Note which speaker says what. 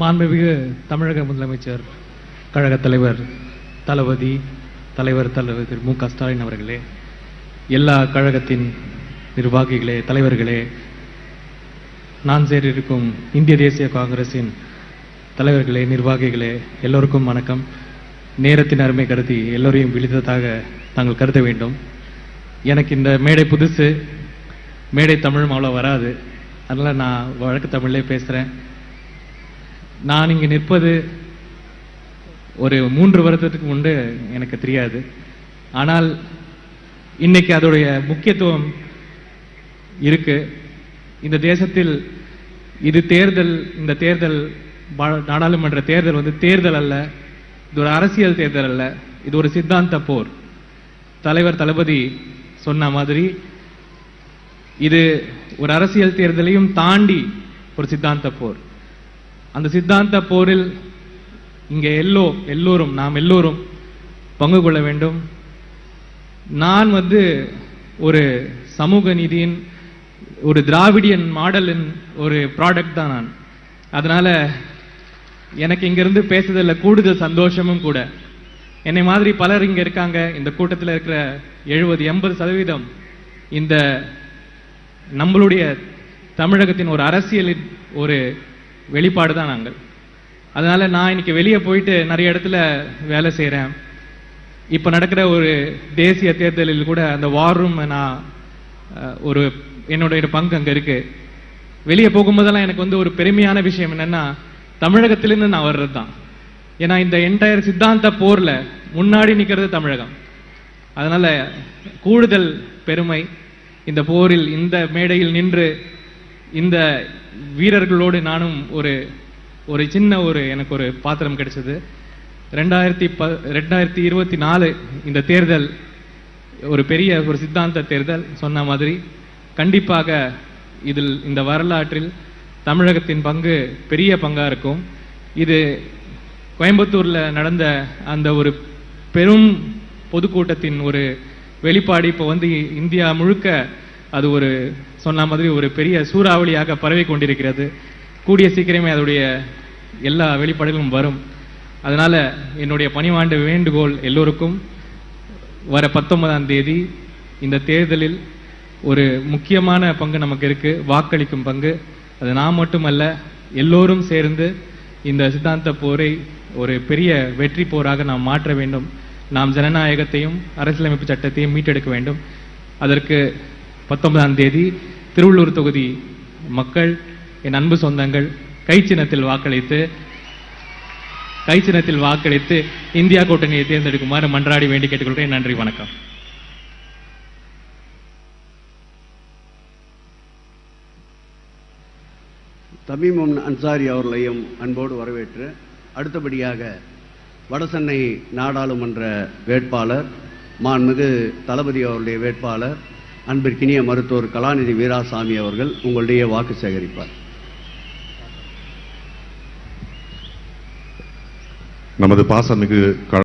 Speaker 1: மாண்புமிகு தமிழக முதலமைச்சர் கழக தலைவர் தளபதி தலைவர் தலைவர் திரு மு க ஸ்டாலின் அவர்களே எல்லா கழகத்தின் நிர்வாகிகளே தலைவர்களே நான் சேரிருக்கும் இந்திய தேசிய காங்கிரசின் தலைவர்களே நிர்வாகிகளே எல்லோருக்கும் வணக்கம். நேரத்தின் அருமை கருதி எல்லோரையும் விழித்ததாக தாங்கள் கருத வேண்டும். எனக்கு இந்த மேடை புதுசு. மேடை தமிழும் அவ்வளோ வராது. அதனால் நான் வழக்கு தமிழ்லே பேசுகிறேன் நான் இங்கே நிற்பது ஒரு மூன்று வருடத்துக்கு முன்பு எனக்கு தெரியாது. ஆனால் இன்னைக்கு அதோடைய முக்கியத்துவம் இருக்கு. இந்த தேசத்தில் இது தேர்தல் இந்த தேர்தல் நாடாளுமன்ற தேர்தல் வந்து தேர்தல் அல்ல இது ஒரு அரசியல் தேர்தல் அல்ல இது ஒரு சித்தாந்த போர். தலைவர் தளபதி சொன்ன மாதிரி இது ஒரு அரசியல் தேர்தலையும் தாண்டி ஒரு சித்தாந்த போர். அந்த சித்தாந்த போரில் இங்கே எல்லோ எல்லோரும் நாம் எல்லோரும் பங்கு கொள்ள வேண்டும். நான் வந்து ஒரு சமூக நீதியின் ஒரு திராவிடியன் மாடலின் ஒரு ப்ராடக்ட் தான் நான். அதனால எனக்கு இங்கிருந்து பேசுறதுல கூடுதல் சந்தோஷமும் கூட. என்னை மாதிரி பலர் இங்கே இருக்காங்க. இந்த கூட்டத்தில் இருக்கிற எழுபது எண்பது சதவீதம் இந்த நம்மளுடைய தமிழகத்தின் ஒரு அரசியலின் ஒரு வெளிப்பாடு தான் நாங்கள். அதனால நான் இன்னைக்கு வெளியே போயிட்டு நிறைய இடத்துல வேலை செய்கிறேன் இப்போ நடக்கிற ஒரு தேசிய தேர்தலில் கூட அந்த வார் ரூம் நான் ஒரு என்னுடைய பங்கு அங்கே இருக்கு. வெளியே போகும்போதெல்லாம் எனக்கு வந்து ஒரு பெருமையான விஷயம் என்னன்னா தமிழகத்திலிருந்து நான் வர்றது தான். ஏன்னா இந்த என்டையர் சித்தாந்த போரில் முன்னாடி நிற்கிறது தமிழகம். அதனால கூடுதல் பெருமை இந்த போரில் இந்த மேடையில் நின்று இந்த வீரர்களோடு நானும் ஒரு ஒரு சின்ன ஒரு எனக்கு ஒரு பாத்திரம் கிடைச்சது. ரெண்டாயிரத்தி ப ரெண்டாயிரத்தி இருபத்தி நாலு இந்த தேர்தல் ஒரு பெரிய ஒரு சித்தாந்த தேர்தல் சொன்ன மாதிரி கண்டிப்பாக இதில் இந்த வரலாற்றில் தமிழகத்தின் பங்கு பெரிய பங்காக இருக்கும். இது கோயம்புத்தூரில் நடந்த அந்த ஒரு பெரும் பொதுக்கூட்டத்தின் ஒரு வெளிப்பாடு இப்போ வந்து இந்தியா முழுக்க அது ஒரு சொன்ன மாதிரி ஒரு பெரிய சூறாவளியாக பரவி கொண்டிருக்கிறது. கூடிய சீக்கிரமே அதோடைய எல்லா வெளிப்பாடுகளும் வரும். அதனால் என்னுடைய பணிவாண்டு வேண்டுகோள் எல்லோருக்கும் வர பத்தொன்பதாம் தேதி இந்த தேர்தலில் ஒரு முக்கியமான பங்கு நமக்கு இருக்கு. வாக்களிக்கும் பங்கு. அது நான் மட்டுமல்ல எல்லோரும் சேர்ந்து இந்த சித்தாந்த போரை ஒரு பெரிய வெற்றி போராக நாம் மாற்ற வேண்டும். நாம் ஜனநாயகத்தையும் அரசியலமைப்பு சட்டத்தையும் மீட்டெடுக்க வேண்டும். அதற்கு பத்தொன்பதாம் தேதி திருவள்ளூர் தொகுதி மக்கள் என் அன்பு சொந்தங்கள் கை சின்னத்தில் வாக்களித்து கை சின்னத்தில் வாக்களித்து இந்தியா கூட்டணியை தேர்ந்தெடுக்குமாறு மன்றாடி வேண்டி கேட்டுக்கொள்கிறேன். நன்றி வணக்கம்.
Speaker 2: தமீம் அன்சாரி அவர்களையும் அன்போடு வரவேற்று அடுத்தபடியாக வடசென்னை நாடாளுமன்ற வேட்பாளர் மாண்புமிகு தளபதி அவருடைய வேட்பாளர் அன்பிற்கினிய மருத்துவர் கலாநிதி வீராசாமி அவர்கள் உங்களுடைய வாக்கு சேகரிப்பார்.
Speaker 3: நமது பாசமிகு